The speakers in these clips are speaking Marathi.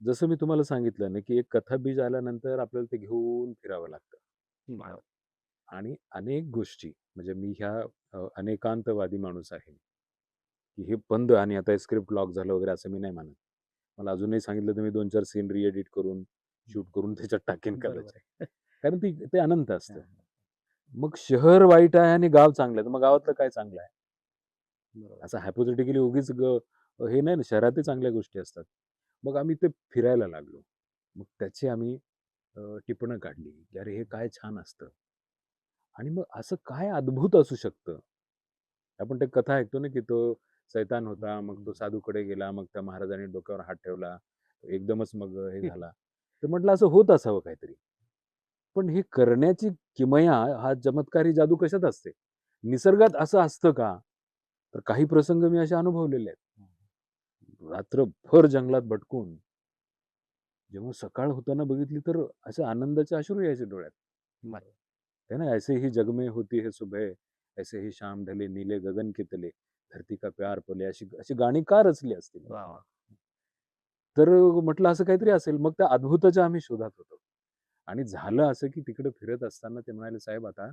जसं मी तुम्हाला सांगितलं ना, की एक कथा बीज आल्यानंतर आपल्याला ते घेऊन फिरावं लागतं. बरोबर. आणि अनेक गोष्टी म्हणजे मी ह्या अ, अनेकांतवादी माणूस आहे. की हे बंद आणि आता हे स्क्रिप्ट लॉक झालं वगैरे असं मी नाही मानत. मला अजूनही सांगितलं तर मी 2-4 सीन री-एडिट करून, शूट करून त्याच्यात टाकेन बरोबर कदाचित. आहे. कारण ती ते अनंत असतं. हां. मग शहर वाईट आहे आणि गाव चांगलं आहे. तर मग गावातलं काय चांगलं आहे? बरोबर. असं हायपोथेटिकली उगीच ग हे नाही ना, शहरातही चांगल्या गोष्टी असतात. मग आम्ही ते फिरायला लागलो. मग त्याची आम्ही टिपणं काढली, की अरे हे काय छान असतं. आणि मग असं काय अद्भुत असू शकतं? आपण ते कथा ऐकतो ना, की तो सैतान होता, मग तो साधूकडे गेला, मग त्या महाराजांनी डोक्यावर हात ठेवला. एकदमच मग हे झाला. तर म्हटलं असं होत असावं काहीतरी. पण हे करण्याची किमया, हा चमत्कारी जादू कशात असते? निसर्गात असं असतं का? तर काही प्रसंग मी असे अनुभवलेले आहेत. रात्रभर जंगलात भटकून जेव्हा सकाळ होताना बघितली तर असे आनंदाचे अश्रू यायचे डोळ्यात. है ना, ऐसे ही जग में होती है सुबह, ऐसे ही शाम ढले नीले गगन के तले, धरती का प्यार पले अशी अशी गाणी का रचली असतील? तर म्हटलं असं काहीतरी असेल. मग त्या अद्भुताच्या आम्ही शोधात होतो. आणि झालं असं, की तिकडे फिरत असताना ते म्हणाले, "साहेब आता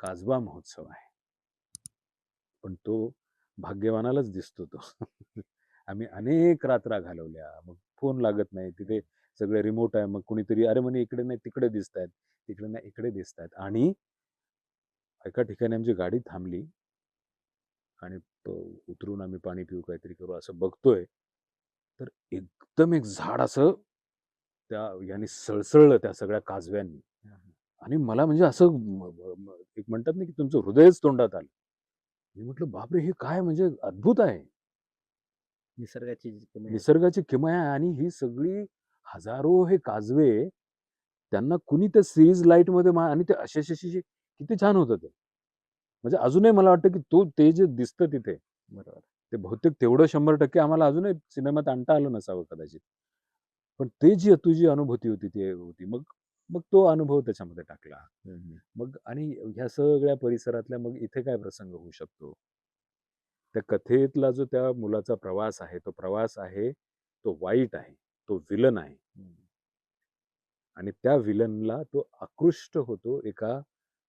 काजबा महोत्सव आहे." पण तो भाग्यवानालाच दिसतो तो. आम्ही अनेक रात्रा घालवल्या. मग फोन लागत नाही. तिथे सगळे रिमोट आहे. मग कुणीतरी "अरे," म्हणे, "इकडे नाही, तिकडे दिसतायत. तिकडे नाही, इकडे दिसतायत." आणि एका ठिकाणी आमची गाडी थांबली. आणि उतरून आम्ही पाणी पिऊ, काहीतरी करू असं बघतोय. तर एकदम एक झाड असं त्या ह्यानी सळसळलं त्या सगळ्या काजव्यांनी. आणि मला म्हणजे असं एक म्हणतात ना, की तुमचं हृदयच तोंडात आलं. मी म्हटलं, "बापरे! हे काय म्हणजे अद्भुत आहे." निसर्गाची जी किमया आहे. निसर्गाची किमया आहे आणि ही सगळी हजारो हे काजवे त्यांना कुणी त्या सीरीज लाईटमध्ये मा आणि ते असे-असे किती छान होतं ते. म्हणजे अजूनही मला वाटतं, की तो ते जे दिसतं तिथे, बरोबर. ते बहुतेक तेवढं 100% आम्हाला अजूनही सिनेमात आणता आलं नसावं कदाचित. पण ते जी तुझी अनुभूती होती ती होती. मग मग तो अनुभव त्याच्यामध्ये टाकला. मग आणि ह्या सगळ्या परिसरातल्या मग इथे काय प्रसंग होऊ शकतो? त्या कथेतला जो त्या मुलाचा प्रवास आहे, तो प्रवास आहे, तो वाईट आहे, तो विलन आहे. आणि त्या विलनला तो आकृष्ट होतो एका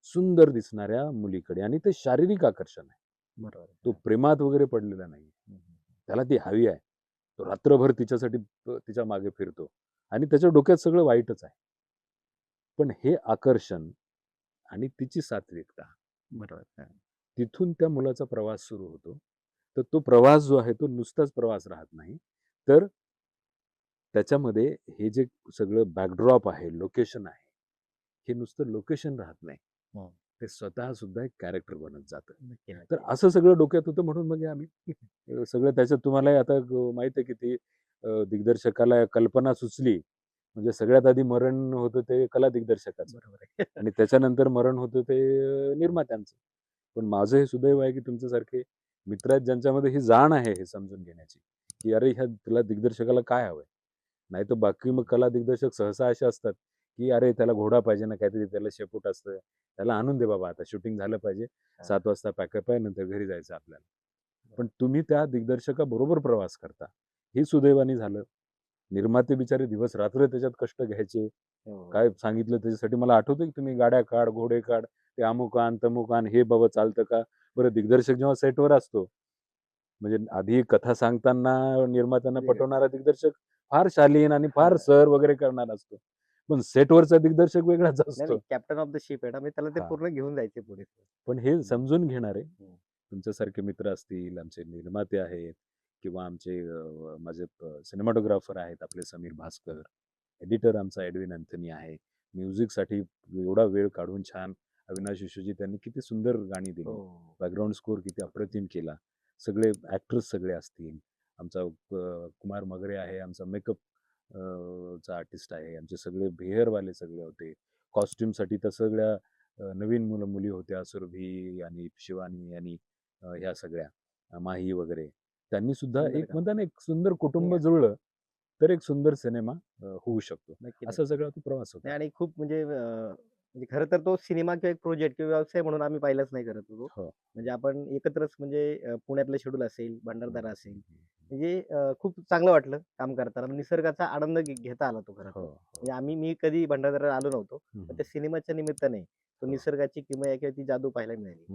सुंदर दिसणाऱ्या मुलीकडे आणि ते शारीरिक आकर्षण आहे. बरोबर. तो प्रेमात वगैरे पडलेला नाही. त्याला ती हवी आहे. तो रात्रभर तिच्यासाठी तिच्यामागे फिरतो आणि त्याच्या डोक्यात सगळं वाईटच आहे. पण हे आकर्षण आणि तिची सात्विकता बरोबर. तिथून त्या मुलाचा प्रवास सुरू होतो. तर तो प्रवास जो आहे तो नुसताच प्रवास राहत नाही. तर त्याच्यामध्ये हे जे सगळं बॅकड्रॉप आहे, लोकेशन आहे, हे नुसतं लोकेशन राहत नाही. हं. ते स्वतः सुद्धा एक कॅरेक्टर बनत जातं. तर. असं सगळं डोक्यात होतं म्हणून मग आम्ही सगळं त्याच्यात तुम्हालाही आता माहीत आहे की ती दिग्दर्शकाला कल्पना सुचली, म्हणजे सगळ्यात आधी मरण होतं ते कला दिग्दर्शकाचं बरोबर आहे. आणि त्याच्यानंतर मरण होतं ते निर्मात्यांचं. पण माझं हे सुदैव आहे की तुमच्यासारखे मित्र आहेत ज्यांच्यामध्ये ही जाण आहे हे समजून घेण्याची, की अरे ह्या तुला दिग्दर्शकाला काय हवंय? नाहीतर बाकी मग कला दिग्दर्शक सहसा असे असतात, की अरे त्याला घोडा पाहिजे ना काहीतरी, त्याला शेपूट असतं. त्याला आणून दे बाबा आता शूटिंग झालं पाहिजे. हां. 7 वाजता पॅकअप आहे, नंतर घरी जायचं आपल्याला. पण तुम्ही त्या दिग्दर्शकाबरोबर प्रवास करता. हे सुदैवाने झालं. निर्माते बिचारे दिवस-रात्र त्याच्यात कष्ट घ्यायचे. हो. काय सांगितलं त्याच्यासाठी मला आठवतं की तुम्ही गाड्या काढ, घोडे काढ, ते अमुक आण, तमुक आण, हे बाबा चालतं का? बरं दिग्दर्शक जेव्हा सेटवर असतो, म्हणजे आधी कथा सांगताना निर्मात्यांना. पटवणारा दिग्दर्शक फार शालीन आणि फार हां. सर वगैरे करणारा असतो. पण सेटवरचा दिग्दर्शक वेगळाच असतो. कॅप्टन ऑफ द शिप आहे ना, त्याला ते हां. पूर्ण घेऊन जायचे पुढे. पण हे हं. समजून घेणारे हं. तुमच्यासारखे मित्र असतील, आमचे निर्माते आहेत किंवा आमचे माझे सिनेमॅटोग्राफर आहेत आपले समीर भास्कर, एडिटर आमचा एडविन अँथनी आहे. म्युझिकसाठी एवढा वेळ काढून छान अविनाश विश्वजीत यांनी किती सुंदर गाणी दिली. हो. बॅकग्राऊंड स्कोर किती अप्रतिम केला. सगळे ॲक्टर्स सगळे असतील. आमचा कुमार मगरे आहे, आमचा मेकअप चा आर्टिस्ट आहे. आमचे सगळे बिहेअरवाले सगळे होते. कॉस्ट्यूमसाठी तर सगळ्या नवीन मुलं-मुली होत्या. सुरभी आणि शिवानी आणि ह्या सगळ्या माही वगैरे. त्यांनी सुद्धा एक ना, एक सुंदर कुटुंब. जुळलं, तर एक सुंदर सिनेमा होऊ शकतो. असा. सगळा तो प्रवास होता. आणि खूप म्हणजे म्हणजे खरं तर तो सिनेमा किंवा एक प्रोजेक्ट किंवा व्यवसाय म्हणून आम्ही पाहिलाच नाही करत होतो हो. म्हणजे आपण एकत्रच म्हणजे अं, पुण्यातलं शेड्यूल असेल भंडारदारा असेल. म्हणजे अं, खूप चांगलं वाटलं काम करताना म्हणजे निसर्गाचा आनंद घे- घेता आला तो खरं तर. हो, हो. म्हणजे आम्ही मी कधी भंडारदारा आलो नव्हतो पण. त्या सिनेमाच्या निमित्ताने तो. निसर्गाची किमया किंवा ती जादू पाहायला मिळाली.